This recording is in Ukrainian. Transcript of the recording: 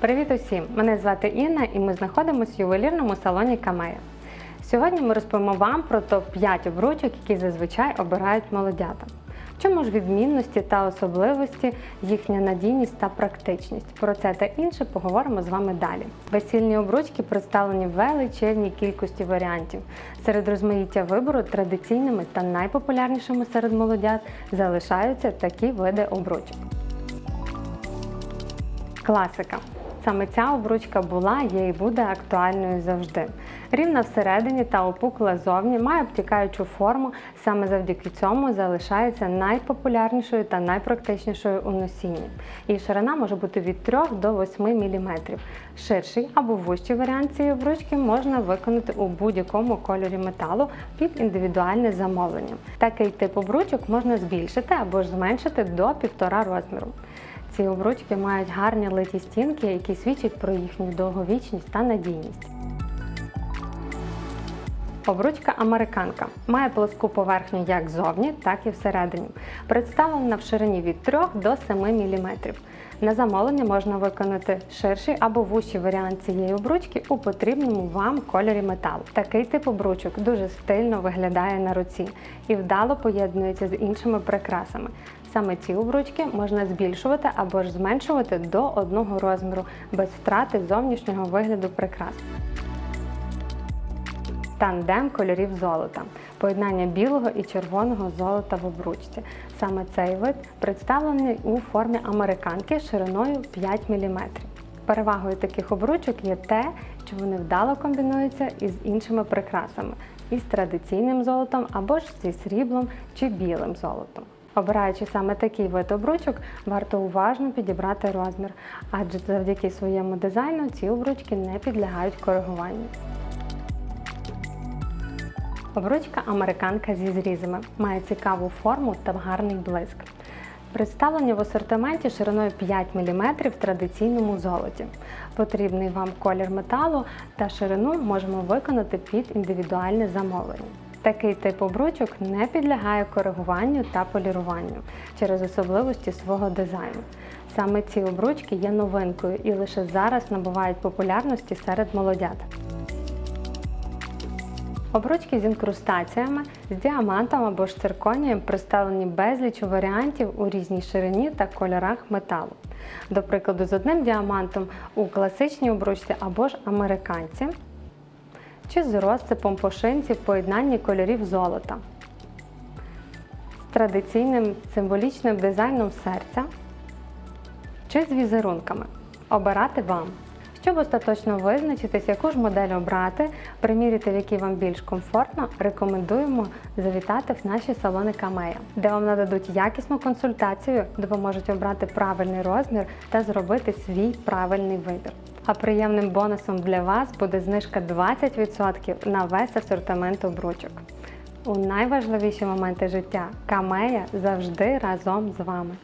Привіт усім! Мене звати Інна і ми знаходимося в ювелірному салоні Камея. Сьогодні ми розповімо вам про топ-5 обручок, які зазвичай обирають молодята. В чому ж відмінності та особливості, їхня надійність та практичність. Про це та інше поговоримо з вами далі. Весільні обручки представлені в величезній кількості варіантів. Серед розмаїття вибору традиційними та найпопулярнішими серед молодят залишаються такі види обручок. Класика. Саме ця обручка була, є і буде актуальною завжди. Рівна всередині та опукла зовні має обтікаючу форму, саме завдяки цьому залишається найпопулярнішою та найпрактичнішою у носінні. Її ширина може бути від 3 до 8 мм. Ширший або вущий варіант цієї обручки можна виконати у будь-якому кольорі металу під індивідуальне замовлення. Такий тип обручок можна збільшити або ж зменшити до 1,5 розміру. Ці обручки мають гарні литі стінки, які свідчать про їхню довговічність та надійність. Обручка американка має плоску поверхню як ззовні, так і всередині. Представлена в ширині від 3 до 7 мм. На замовлення можна виконати ширший або вущий варіант цієї обручки у потрібному вам кольорі металу. Такий тип обручок дуже стильно виглядає на руці і вдало поєднується з іншими прикрасами. Саме ці обручки можна збільшувати або ж зменшувати до одного розміру без втрати зовнішнього вигляду прикрас. Тандем кольорів золота. Поєднання білого і червоного золота в обручці. Саме цей вид представлений у формі американки шириною 5 мм. Перевагою таких обручок є те, що вони вдало комбінуються із іншими прикрасами, із традиційним золотом або ж зі сріблом чи білим золотом. Обираючи саме такий вид обручок, варто уважно підібрати розмір, адже завдяки своєму дизайну ці обручки не підлягають коригуванню. Обручка американка зі зрізами має цікаву форму та гарний блиск. Представлені в асортименті шириною 5 мм в традиційному золоті. Потрібний вам колір металу та ширину можемо виконати під індивідуальне замовлення. Такий тип обручок не підлягає коригуванню та поліруванню через особливості свого дизайну. Саме ці обручки є новинкою і лише зараз набувають популярності серед молодят. Обручки з інкрустаціями, з діамантом або ж цирконієм представлені безліч варіантів у різній ширині та кольорах металу. До прикладу, з одним діамантом у класичній обручці або ж американці, чи з розсипом пошинці в поєднанні кольорів золота, з традиційним символічним дизайном серця, чи з візерунками. Обирати вам. Щоб остаточно визначитись, яку ж модель обрати, приміряти, в якій вам більш комфортно, рекомендуємо завітати в наші салони Камея, де вам нададуть якісну консультацію, допоможуть обрати правильний розмір та зробити свій правильний вибір. А приємним бонусом для вас буде знижка 20% на весь асортимент обручок. У найважливіші моменти життя Камея завжди разом з вами.